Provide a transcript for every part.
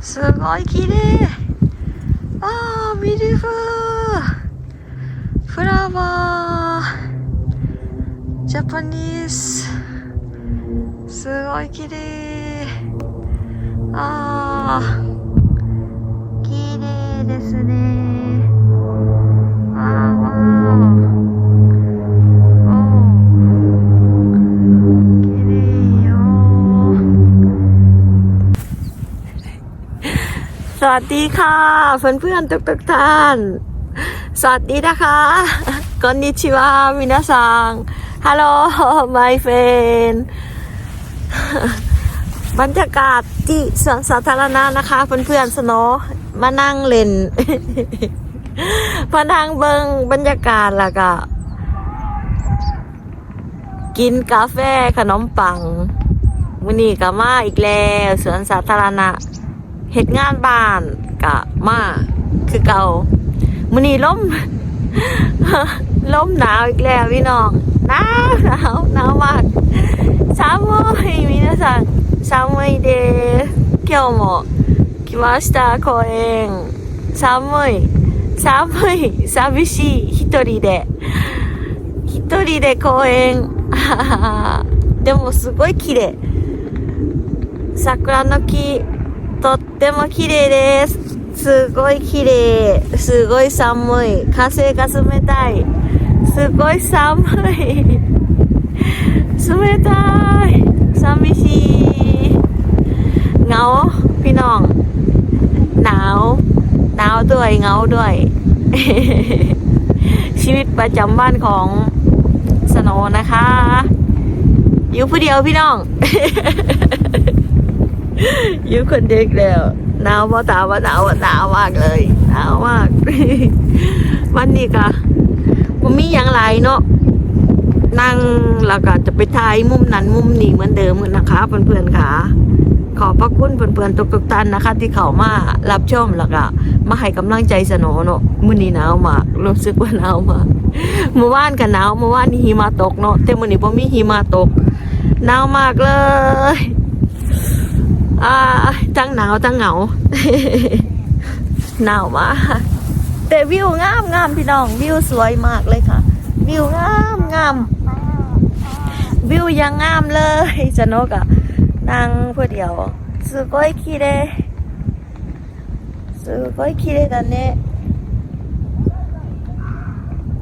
すごい綺麗。あービューティフルフラワー。ジャパニーズ。すごい綺麗。あー。綺麗ですね。わーわー。 สวัสดีค่ะเพื่อนเพื่อนๆทุกๆท่าน สวัสดีนะคะ こんにちは皆さんฮัลโหล my friend บรรยากาศที่สวนสาธารณะนะคะเพื่อนๆสโนมานั่งเล่น มานั่งเบิงบรรยากาศแล้วก็ กินกาแฟขนมปังมื้อนี้ก็มาอีกแล้วสวนสาธารณะ เฮ็ดงานบ้านก็มาคือเก่ามื้อนี้ลม ลมหนาวอีกแล้วพี่น้องหนาวหนาวหนาวมาก寒い皆さん寒いです今日も来ました公園寒い寒い寂しい一人で一人で公園でもすごい綺麗桜の木 とっても綺麗ですすごい綺麗すごい寒い風が冷たいすごい寒い冷たい寂しいเหงาพี่น้องหนาวหนาวด้วยเหงาด้วย ชีวิตประจำวันของสโนว์นะคะ อยู่ผู้เดียวพี่น้อง อยู่คนเด็กแล้วหนาวว่าตาว่าหนาวว่าหนาวมากเลยหนาวมาก วันนี้ก็ผมมีอย่างไรเนาะนั่งแล้วก็จะไปถ่ายมุมนั้นมุมนี้เหมือนเดิมนะคะเพื่อนๆค่ะ ขอบพระคุณเพื่อนๆทุกๆท่านนะคะ ที่เขามารับชมแล้วก็มาให้กำลังใจสโนเนาะมื้อนี้หนาวมากรู้สึกว่าหนาวมากเมื่อวานก็หนาวเมื่อวานนี่หิมะตกเนาะแต่มื้อนี้บ่มีหิมะตกหนาวมากเลย อ่าทั้งหนาวทั้งเหงา หนาวมากแต่วิวงามงามพี่น้องวิวสวยมากเลยค่ะ วิวงามงามวิวยังงามเลยสนุกอะนั่งผู้เดียวすごい綺麗すごい綺麗だね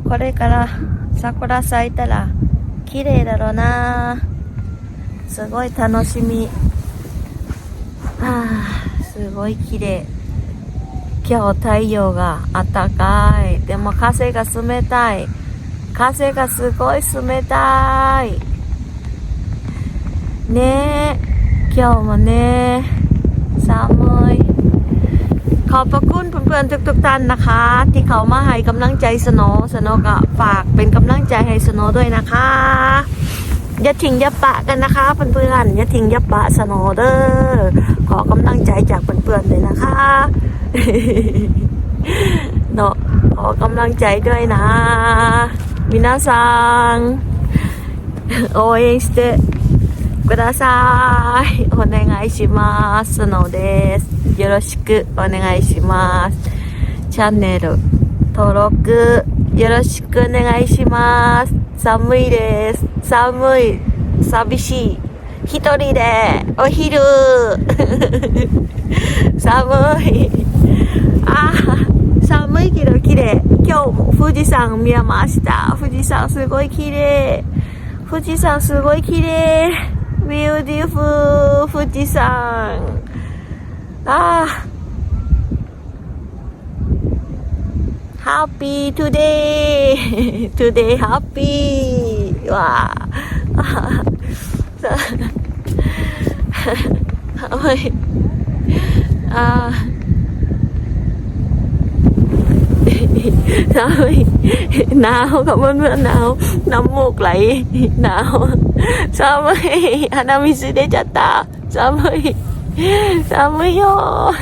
これから桜咲いたら綺麗だろうなすごい楽しみは あ、すごい綺麗。今日太陽が暖かい。でも風が冷たい。風がすごい冷たい。ねえ、今日もね、寒い。ขอบพระคุณเพื่อนๆทุกๆท่านนะคะ ที่เขามาให้กำลังใจสโนว์สโนว์ก็ฝากเป็นกำลังใจให้สโนว์ด้วยนะคะ อย่าทิ้งอย่าปะกันนะคะเพื่อนๆอย่าทิ้งอย่าปะสโนว์เดอร์ขอ กำลังใจจากเพื่อนๆเลยนะคะ เนาะขอกำลังใจด้วยนะมินาซัง応援してくださいお願いしますのですよろしくお願いしますチャンネル登録よろしくお願いします寒いです寒い寂しい 一人でお昼。寒い。あー寒いけど綺麗。今日も富士山見えました。富士山すごい綺麗。富士山すごい綺麗。ビューティフル富士山。あー。Happy today. Today happy. わあ โอ้ยอ่าใช่หนาวกับเพื่อนๆหนาวน้ำมูกไหลหนาว寒い鼻水出ちゃった寒い寒いよ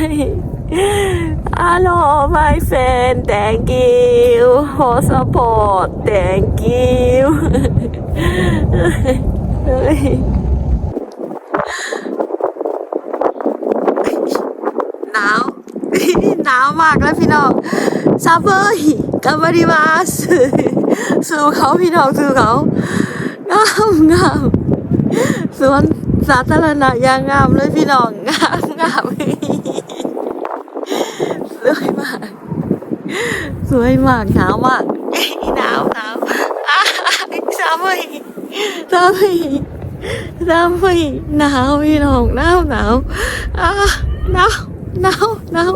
Hello my friend thank you for support thank you หนาวมากแล้วพี่น้องซาเบอร์กับบริมาสสู่เขาพี่น้องสู่เขางามงามสวนสาธารณะอย่างงามเลยพี่น้องงามงามสวยมาก สวยมากหนาวมากหนาวหนาวอะซาเบอร์ซาเบอร์ซาเบอร์หนาวพี่น้องหนาวหนาวอะหนาวหนาวหนาว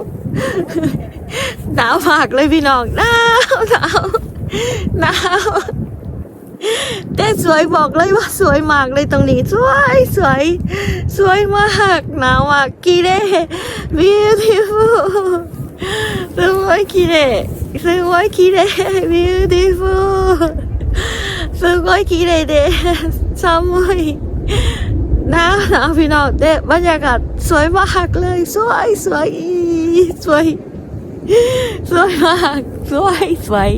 หนาวมากเลยพี่น้องหนาวหนาวหนาวแต่สวยบอกเลยว่าสวยมากเลยตรงนี้สวยสวยสวยมากหนาวมากกีเล่ beautiful すごい綺麗すごい綺麗 beautiful すごい綺麗です寒いห นาวหนาวพี่น้องเด็บรรยากาศสวยมากเลย สวยสวยสวย สวยมาก สวยสวย